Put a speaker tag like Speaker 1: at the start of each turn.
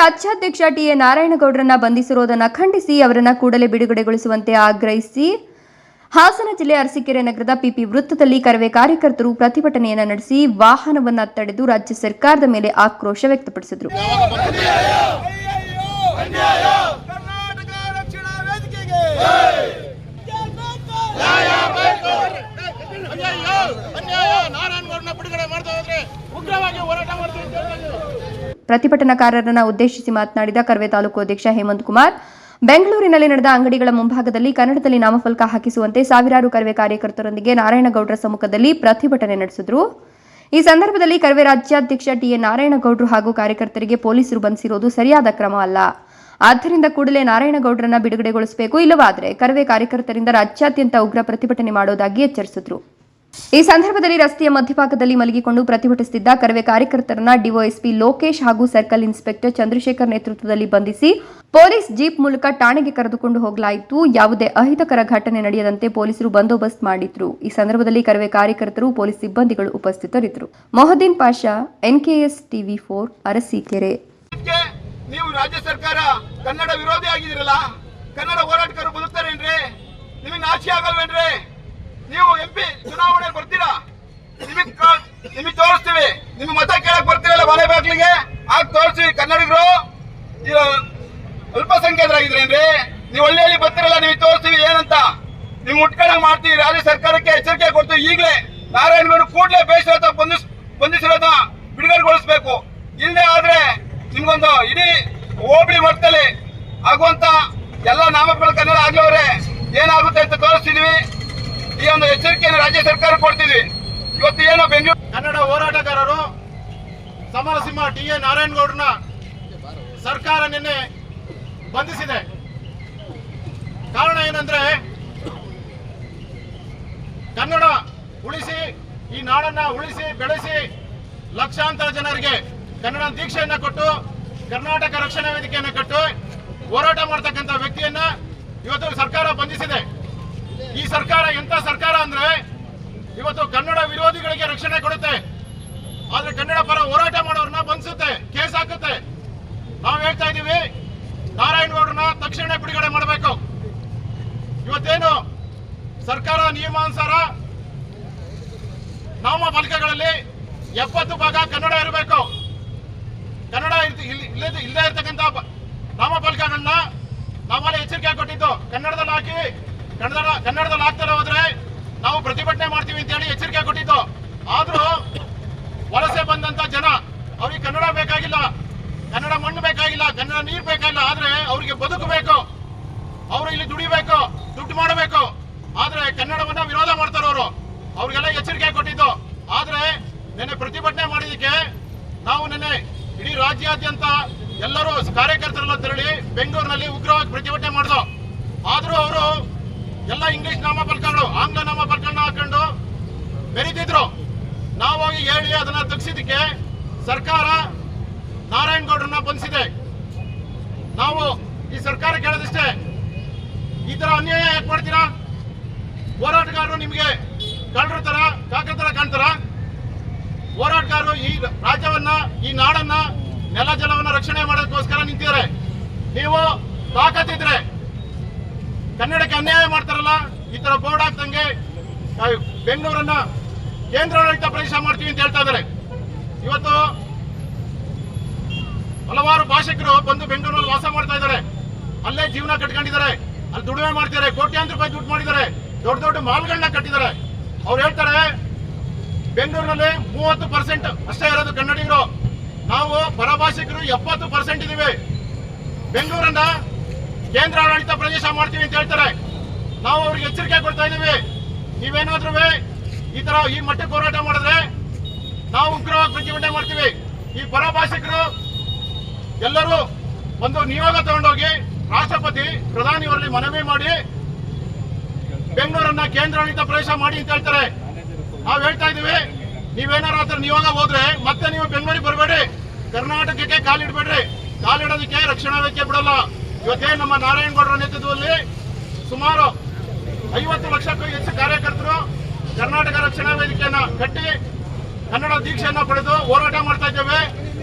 Speaker 1: ರಾಜ್ಯಾಧ್ಯಕ್ಷ T A ನಾರಾಯಣಗೌಡರನ್ನ ಬಂಧಿಸಿರುವುದನ್ನು ಖಂಡಿಸಿ ಅವರನ್ನ ಕೂಡಲೇ ಬಿಡುಗಡೆಗೊಳಿಸುವಂತೆ ಆಗ್ರಹಿಸಿ ಹಾಸನ ಜಿಲ್ಲೆ ಅರಸೀಕೆರೆ ನಗರದ ಪಿಪಿ ವೃತ್ತದಲ್ಲಿ ಕರವೇ ಕಾರ್ಯಕರ್ತರು ಪ್ರತಿಭಟನೆಯನ್ನು ನಡೆಸಿ ವಾಹನವನ್ನ ತಡೆದು ರಾಜ್ಯ ಸರ್ಕಾರದ ಮೇಲೆ ಆಕ್ರೋಶ ವ್ಯಕ್ತಪಡಿಸಿದರು
Speaker 2: ಕರ್ನಾಟಕ ರಕ್ಷಣಾ ವೇದಿಕೆಗೆ
Speaker 3: ಅನ್ಯಾಯ ಅನ್ಯಾಯ ನಾರಾಯಣಗೌಡನ ಬಿಡುಗಡೆ ಮಾಡ್ತಾ ಹೋದ್ರೆ ಉಗ್ರವಾಗಿ ಹೋರಾಟ ಮಾಡ್ತೀವಿ ಅಂತ ಹೇಳ್ತಾ ಇದ್ದೀವಿ.
Speaker 1: ಪ್ರತಿಭಟನಾಕಾರರನ್ನ ಉದ್ದೇಶಿಸಿ ಮಾತನಾಡಿದ ಕರ್ವೆ ತಾಲೂಕು ಅಧ್ಯಕ್ಷ ಹೇಮಂತ್ ಕುಮಾರ್, ಬೆಂಗಳೂರಿನಲ್ಲಿ ನಡೆದ ಅಂಗಡಿಗಳ ಮುಂಭಾಗದಲ್ಲಿ ಕನ್ನಡದಲ್ಲಿ ನಾಮಫಲಕ ಹಾಕಿಸುವಂತೆ ಸಾವಿರಾರು ಕರ್ವೆ ಕಾರ್ಯಕರ್ತರೊಂದಿಗೆ ನಾರಾಯಣಗೌಡರ ಸಮ್ಮುಖದಲ್ಲಿ ಪ್ರತಿಭಟನೆ ನಡೆಸಿದ್ರು. ಈ ಸಂದರ್ಭದಲ್ಲಿ ಕರ್ವೆ ರಾಜ್ಯಾಧ್ಯಕ್ಷ ಟಿಎ ನಾರಾಯಣಗೌಡರು ಹಾಗೂ ಕಾರ್ಯಕರ್ತರಿಗೆ ಪೊಲೀಸರು ಬಂಧಿಸಿರುವುದು ಸರಿಯಾದ ಕ್ರಮ ಅಲ್ಲ. ಆದ್ದರಿಂದ ಕೂಡಲೇ ನಾರಾಯಣಗೌಡರನ್ನ ಬಿಡುಗಡೆಗೊಳಿಸಬೇಕು, ಇಲ್ಲವಾದರೆ ಕರ್ವೆ ಕಾರ್ಯಕರ್ತರಿಂದ ರಾಜ್ಯಾದ್ಯಂತ ಉಗ್ರ ಪ್ರತಿಭಟನೆ ಮಾಡೋದಾಗಿ ಎಚ್ಚರಿಸಿದ್ರು. ಈ ಸಂದರ್ಭದಲ್ಲಿ ರಸ್ತೆಯ ಮಧ್ಯಭಾಗದಲ್ಲಿ ಮಲಗಿಕೊಂಡು ಪ್ರತಿಭಟಿಸುತ್ತಿದ್ದ ಕರವೇ ಕಾರ್ಯಕರ್ತರನ್ನ ಡಿಒಎಸ್ಪಿ ಲೋಕೇಶ್ ಹಾಗೂ ಸರ್ಕಲ್ ಇನ್ಸ್ಪೆಕ್ಟರ್ ಚಂದ್ರಶೇಖರ್ ನೇತೃತ್ವದಲ್ಲಿ ಬಂಧಿಸಿ ಪೊಲೀಸ್ ಜೀಪ್ ಮೂಲಕ ಠಾಣೆಗೆ ಕರೆದುಕೊಂಡು ಹೋಗಲಾಯಿತು. ಯಾವುದೇ ಅಹಿತಕರ ಘಟನೆ ನಡೆಯದಂತೆ ಪೊಲೀಸರು ಬಂದೋಬಸ್ತ್ ಮಾಡಿದ್ರು. ಈ ಸಂದರ್ಭದಲ್ಲಿ ಕರವೇ ಕಾರ್ಯಕರ್ತರು, ಪೊಲೀಸ್ ಸಿಬ್ಬಂದಿಗಳು ಉಪಸ್ಥಿತರಿದ್ದರು. Mohaddin Pasha, NKS TV four, Arsikere.
Speaker 2: ಸರ್ಕಾರ ಕನ್ನಡ ವಿರೋಧಿ ಕನ್ನಡ ಹೋರಾಟಗಾರರು ನೀವು ಎಂಪಿ ಚುನಾವಣೆ ಬರ್ತೀರಾ? ನಿಮಗೆ ನಿಮಗ್ ತೋರಿಸ್ತೀವಿ. ನಿಮ್ಗೆ ಮತ ಕೇಳಕ್ ಬರ್ತೀರಲ್ಲ ಮನೆ ಬಾಗ್ಲಿಗೆ? ಆಗ ತೋರಿಸ್ತೀವಿ ಕನ್ನಡಿಗರು. ಅಲ್ಪಸಂಖ್ಯಾತರಾಗಿದ್ರೇನ್ರಿ ನೀವು ಹೇಳಿ ಬರ್ತೀರಲ್ಲ ನೀವು ತೋರಿಸ್ತೀವಿ ಏನಂತ. ನೀವು ಮುಟ್ಕೊಂಡಂಗ್ ಮಾಡ್ತೀವಿ ರಾಜ್ಯ ಸರ್ಕಾರಕ್ಕೆ ಎಚ್ಚರಿಕೆ ಕೊಡ್ತೀವಿ ಈಗಲೇ. ನಾರಾಯಣಗೌಡ ಕೂಡಲೇ ಬೇಸರ ಬಂಧಿಸ್ ಬಂಧಿಸಿರೋದ ಬಿಡುಗಡೆಗೊಳಿಸಬೇಕು ಇಲ್ಲದೆ ಆದ್ರೆ ನಿಮ್ಗೊಂದು ಇಡೀ ಹೋಬಳಿ ಮಟ್ಟದಲ್ಲಿ ಆಗುವಂತ ಎಲ್ಲ ನಾಮಫಲ ಕನ್ನಡ ಆಗ್ಲವ್ರೆ ಏನಾಗುತ್ತೆ ಅಂತ ತೋರಿಸ್ತಿದ್ವಿ ಈ ಒಂದು ಎಚ್ಚರಿಕೆಯನ್ನು ರಾಜ್ಯ ಸರ್ಕಾರ ಕೊಡ್ತಿದೆ. ಇವತ್ತು ಏನೋ ಬೆಂಗಳೂರು
Speaker 3: ಕನ್ನಡ ಹೋರಾಟಗಾರರು ಸಮರಸಿಂಹ ಟಿ ಎ ನಾರಾಯಣಗೌಡರನ್ನ ಸರ್ಕಾರ ನಿನ್ನೆ ಬಂಧಿಸಿದೆ. ಕಾರಣ ಏನಂದ್ರೆ ಕನ್ನಡ ಉಳಿಸಿ, ಈ ನಾಡನ್ನ ಉಳಿಸಿ, ಬೆಳೆಸಿ ಲಕ್ಷಾಂತರ ಜನರಿಗೆ ಕನ್ನಡ ದೀಕ್ಷೆಯನ್ನ ಕೊಟ್ಟು, ಕರ್ನಾಟಕ ರಕ್ಷಣಾ ವೇದಿಕೆಯನ್ನ ಕಟ್ಟು ಹೋರಾಟ ಮಾಡ್ತಕ್ಕಂಥ ವ್ಯಕ್ತಿಯನ್ನ ಇವತ್ತು ಸರ್ಕಾರ ಬಂಧಿಸಿದೆ. ಈ ಸರ್ಕಾರ ಎಂತ ಸರ್ಕಾರ ಅಂದ್ರೆ ಇವತ್ತು ಕನ್ನಡ ವಿರೋಧಿಗಳಿಗೆ ರಕ್ಷಣೆ ಕೊಡುತ್ತೆ. ಆದ್ರೆ ಕನ್ನಡ ಪರ ಹೋರಾಟ ಮಾಡೋರ್ನ ಬಂಧಿಸುತ್ತೆ ಕೇಸ್ ಹಾಕುತ್ತೆ. ನಾವು ಹೇಳ್ತಾ ಇದೀವಿ ನಾರಾಯಣಗೌಡರನ್ನ ತಕ್ಷಣ ಬಿಡುಗಡೆ ಮಾಡಬೇಕು. ಇವತ್ತೇನು ಸರ್ಕಾರ ನಿಯಮಾನುಸಾರ ನಾಮಫಲಕಗಳಲ್ಲಿ ಎಪ್ಪತ್ತು ಭಾಗ ಕನ್ನಡ ಇರಬೇಕು. ಕನ್ನಡ ಇಲ್ಲದೆ ಇರ್ತಕ್ಕಂಥ ನಾಮಫಲಕಗಳನ್ನ ನಾವಲ್ಲಿ ಎಚ್ಚರಿಕೆ ಕೊಟ್ಟಿದ್ದು ಕನ್ನಡದಲ್ಲಿ ಹಾಕಿ ಕನ್ನಡ, ಕನ್ನಡದಲ್ಲಿ ಆಗ್ತಾರೆ ಹೋದ್ರೆ ನಾವು ಪ್ರತಿಭಟನೆ ಮಾಡ್ತೀವಿ ಅಂತ ಹೇಳಿ ಎಚ್ಚರಿಕೆ ಕೊಟ್ಟಿದ್ದು. ಆದ್ರೂ ವಲಸೆ ಬಂದಂತ ಜನ, ಅವ್ರಿಗೆ ಕನ್ನಡ ಬೇಕಾಗಿಲ್ಲ, ಕನ್ನಡ ಮಣ್ಣು ಬೇಕಾಗಿಲ್ಲ, ಕನ್ನಡ ನೀರು ಬೇಕಾಗಿಲ್ಲ, ಆದ್ರೆ ಅವ್ರಿಗೆ ಬದುಕಬೇಕು. ಅವರು ಇಲ್ಲಿ ದುಡಿಬೇಕು, ದುಡ್ಡು ಮಾಡಬೇಕು. ಆದ್ರೆ ಕನ್ನಡವನ್ನ ವಿರೋಧ ಮಾಡ್ತಾರೆ ಅವರು. ಅವ್ರಿಗೆಲ್ಲ ಎಚ್ಚರಿಕೆ ಕೊಟ್ಟಿದ್ದು. ಆದ್ರೆ ನಿನ್ನೆ ಪ್ರತಿಭಟನೆ ಮಾಡಿದಕ್ಕೆ ನಾವು ನಿನ್ನೆ ಇಡೀ ರಾಜ್ಯಾದ್ಯಂತ ಎಲ್ಲರೂ ಕಾರ್ಯಕರ್ತರೆಲ್ಲ ತೆರಳಿ ಬೆಂಗಳೂರಿನಲ್ಲಿ ಉಗ್ರವಾಗಿ ಪ್ರತಿಭಟನೆ ಮಾಡಿದ್ರು ಆದ್ರೂ ಅವರು ಎಲ್ಲ ಇಂಗ್ಲಿಷ್ ನಾಮಫಲಕಗಳು ಆಂಗ್ಲ ನಾಮಫಲಕಗಳನ್ನ ಹಾಕೊಂಡು ಬೆರೀತಿದ್ರು. ನಾವು ಹೋಗಿ ಹೇಳಿ ಅದನ್ನ ತಗ್ಸಿದಕ್ಕೆ ಸರ್ಕಾರ ನಾರಾಯಣಗೌಡರನ್ನ ಬಂಧಿಸಿದೆ. ನಾವು ಈ ಸರ್ಕಾರ ಕೇಳೋದಿಷ್ಟೇ. ಈ ತರ ಅನ್ಯಾಯ ಯಾಕೆ ಮಾಡ್ತೀರಾ? ಹೋರಾಟಗಾರರು ನಿಮಗೆ ಕಳ್ಳರ ತರ, ಕಾಕರ ತರ ಕಾಣ್ತಾರ? ಹೋರಾಟಗಾರರು ಈ ರಾಜ್ಯವನ್ನ, ಈ ನಾಡನ್ನ ನೆಲ ಜಲವನ್ನ ರಕ್ಷಣೆ ಮಾಡೋದಕ್ಕೋಸ್ಕರ ನಿಂತಿದ್ದಾರೆ. ನೀವು ತಾಕತ್ತಿದ್ರೆ ಕನ್ನಡಕ್ಕೆ ಅನ್ಯಾಯ ಮಾಡ್ತಾರಲ್ಲ ಈ ತರ ಬೋರ್ಡ್ ಹಾಕ್ದಂಗೆ ಆ, ಬೆಂಗಳೂರನ್ನ ಕೇಂದ್ರಾಡಳಿತ ಪ್ರದೇಶ ಮಾಡ್ತೀವಿ ಅಂತ ಹೇಳ್ತಾ ಇದ್ದಾರೆ ಇವತ್ತು ಹಲವಾರು ಭಾಷಿಕರು ಬಂದು ಬೆಂಗಳೂರಲ್ಲಿ ವಾಸ ಮಾಡ್ತಾ ಇದ್ದಾರೆ ಅಲ್ಲೇ ಜೀವನ ಕಟ್ಕೊಂಡಿದ್ದಾರೆ. ಅಲ್ಲಿ ದುಡಿಮೆ ಮಾಡ್ತಿದ್ದಾರೆ. ಕೋಟ್ಯಾಂತರ ರೂಪಾಯಿ ದುಡ್ಡು ಮಾಡಿದ್ದಾರೆ. ದೊಡ್ಡ ದೊಡ್ಡ ಮಾಲ್ಗಳನ್ನ ಕಟ್ಟಿದ್ದಾರೆ. ಅವ್ರು ಹೇಳ್ತಾರೆ ಬೆಂಗಳೂರಿನಲ್ಲಿ ಮೂವತ್ತು ಪರ್ಸೆಂಟ್ ಅಷ್ಟೇ ಇರೋದು ಕನ್ನಡಿಗರು. ನಾವು ಪರಭಾಷಿಕರು ಎಪ್ಪತ್ತು ಪರ್ಸೆಂಟ್ ಇದೀವಿ. ಬೆಂಗಳೂರನ್ನ ಕೇಂದ್ರಾಡಳಿತ ಪ್ರದೇಶ ಮಾಡ್ತೀವಿ ಅಂತ ಹೇಳ್ತಾರೆ. ನಾವು ಅವ್ರಿಗೆ ಎಚ್ಚರಿಕೆ ಕೊಡ್ತಾ ಇದೀವಿ ನೀವೇನಾದ್ರೂ ಈ ತರ ಈ ಮಟ್ಟಕ್ಕೆ ಹೋರಾಟ ಮಾಡಿದ್ರೆ ನಾವು ಉಗ್ರವಾಗಿ ಪ್ರತಿಭಟನೆ ಮಾಡ್ತೀವಿ. ಈ ಪರಭಾಷಿಕರು ಎಲ್ಲರೂ ಒಂದು ನಿಯೋಗ ತಗೊಂಡೋಗಿ ರಾಷ್ಟ್ರಪತಿ ಪ್ರಧಾನಿಯವರಲ್ಲಿ ಮನವಿ ಮಾಡಿ ಬೆಂಗಳೂರನ್ನ ಕೇಂದ್ರಾಡಳಿತ ಪ್ರವೇಶ ಮಾಡಿ ಅಂತ ಹೇಳ್ತಾರೆ. ನಾವು ಹೇಳ್ತಾ ಇದೀವಿ ನೀವೇನಾರ ಆತರ ನಿಯೋಗ ಹೋದ್ರೆ ಮತ್ತೆ ನೀವು ಬೆಂಗಳೂರಿಗೆ ಬರಬೇಡಿ. ಕರ್ನಾಟಕಕ್ಕೆ ಕಾಲಿಡ್ಬೇಡ್ರಿ. ಕಾಲಿಡೋದಕ್ಕೆ, ರಕ್ಷಣಾ ವೆಚ್ಚ ಬಿಡಲ್ಲ. ಇವತ್ತೇ ನಮ್ಮ ನಾರಾಯಣಗೌಡರ ನೇತೃತ್ವದಲ್ಲಿ ಸುಮಾರು ಐವತ್ತು ಲಕ್ಷಕ್ಕೂ ಹೆಚ್ಚು ಕಾರ್ಯಕರ್ತರು ಕರ್ನಾಟಕ ರಕ್ಷಣಾ ವೇದಿಕೆಯನ್ನ ಕಟ್ಟಿ ಕನ್ನಡ ದೀಕ್ಷೆಯನ್ನು ಪಡೆದು ಹೋರಾಟ ಮಾಡ್ತಾ ಇದ್ದೇವೆ.